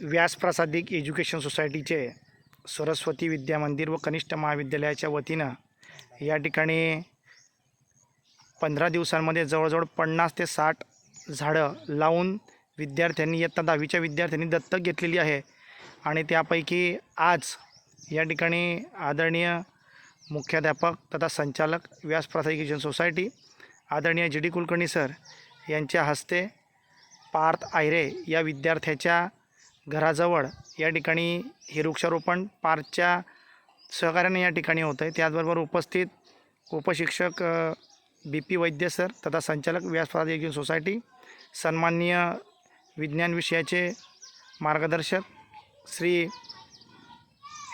व्यासप्रासादिक education सोसायटीचे सरस्वती विद्या मंदिर व कनिष्ठ महाविद्यालयाच्या वतीनं या ठिकाणी पंधरा दिवसांमध्ये जवळजवळ पन्नास ते साठ झाडं लावून विद्यार्थ्यांनी इयत्ता दहावीच्या विद्यार्थ्यांनी दत्तक घेतलेली आहे. आणि त्यापैकी आज या ठिकाणी आदरणीय मुख्याध्यापक तथा संचालक व्यासप्रसाद एज्युकेशन सोसायटी आदरणीय जी डी कुलकर्णी सर यांच्या हस्ते पार्थ आयरे या विद्यार्थ्याच्या घराजवळ या ठिकाणी हे वृक्षारोपण पार्कच्या सहकार्याने या ठिकाणी होतं आहे. त्याचबरोबर उपस्थित उपशिक्षक बी पी वैद्य सर तथा संचालक व्यासप्रसाद एज्युकेशन सोसायटी सन्माननीय विज्ञान विषयाचे मार्गदर्शक श्री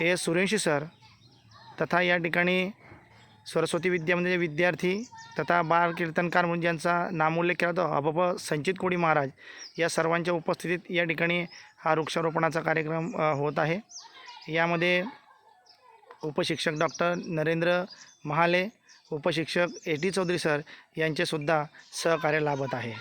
ए सुरेंशी सर तथा या ठिकाणी सरस्वती विद्यामंदिरचे म्हणजे विद्यार्थी तथा बाल कीर्तनकार म्हणून ज्यांचा नामोल्लेख केला होता अबब संचित कोडी महाराज या सर्वांच्या उपस्थितीत या ठिकाणी हा वृक्षारोपणाचा कार्यक्रम होत आहे. यामध्ये उपशिक्षक डॉक्टर नरेंद्र महाले उपशिक्षक ए टी चौधरी सर यांचेसुद्धा सहकार्य लाभत आहे.